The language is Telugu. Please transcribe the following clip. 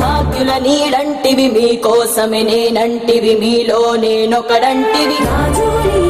భాగ్యుల నీడంటివి మీకోసమే నేనంటివి మీలో నేనొకడంటివి. రాజు